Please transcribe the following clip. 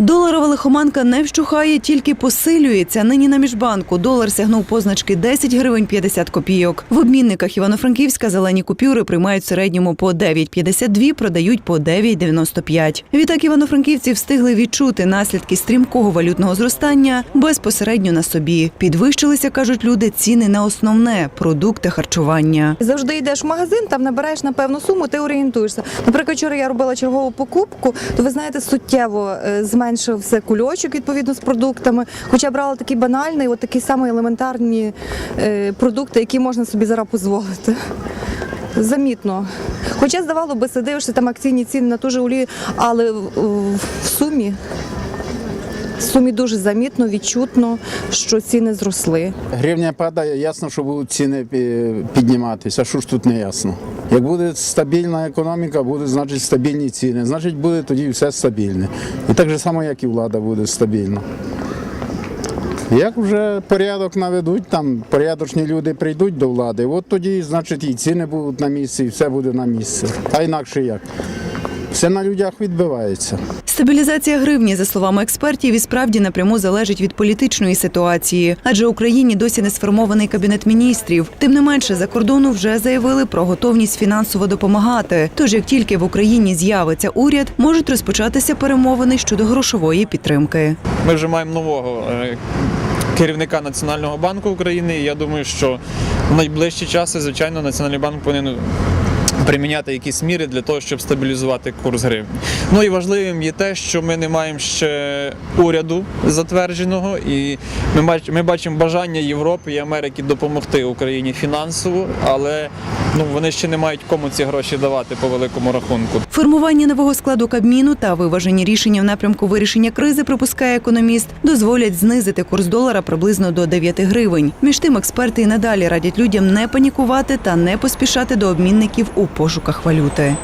Доларова лихоманка не вщухає, тільки посилюється. Нині на міжбанку долар сягнув позначки 10 гривень 50 копійок. В обмінниках Івано-Франківська зелені купюри приймають в середньому по 9,52, продають по 9,95. Відтак івано-франківці встигли відчути наслідки стрімкого валютного зростання безпосередньо на собі. Підвищилися, кажуть люди, ціни на основне продукти харчування. Завжди йдеш в магазин, там набираєш на певну суму, ти орієнтуєшся. Наприклад, вчора я робила чергову покупку, то ви знаєте, суттєво е, зменшився кульочок відповідно з продуктами. Хоча брала такий банальний, от такі самі елементарні е, продукти, які можна собі зараз дозволити. Замітно. Хоча здавало би, си дивишся там акційні ціни на ту же олію, але в, сумі. В сумі дуже замітно, відчутно, що ціни зросли. Гривня падає, ясно, що будуть ціни пі- підніматися. А що ж тут не ясно? Як буде стабільна економіка, будуть значить стабільні ціни. Значить, буде тоді все стабільне. І так же само, як і влада буде стабільна. Як вже порядок наведуть, там порядочні люди прийдуть до влади, от тоді, значить, і ціни будуть на місці, і все буде на місці. А інакше як? Все на людях відбивається. Стабілізація гривні, за словами експертів, і справді напряму залежить від політичної ситуації, адже Україні досі не сформований кабінет міністрів. Тим не менше, за кордону вже заявили про готовність фінансово допомагати. Тож, як тільки в Україні з'явиться уряд, можуть розпочатися перемовини щодо грошової підтримки. Ми вже маємо нового е, керівника Національного банку України. І я думаю, що в найближчі часи, звичайно, Національний банк повинен приміняти якісь міри для того, щоб стабілізувати курс гривні. Ну і важливим є те, що ми не маємо ще уряду затвердженого, і ми бач- бачимо бажання Європи і Америки допомогти Україні фінансово, але ну вони ще не мають кому ці гроші давати по великому рахунку. Формування нового складу Кабміну та виважені рішення в напрямку вирішення кризи, припускає економіст, дозволять знизити курс долара приблизно до 9 гривень. Між тим, експерти і надалі радять людям не панікувати та не поспішати до обмінників у пошуках валюти.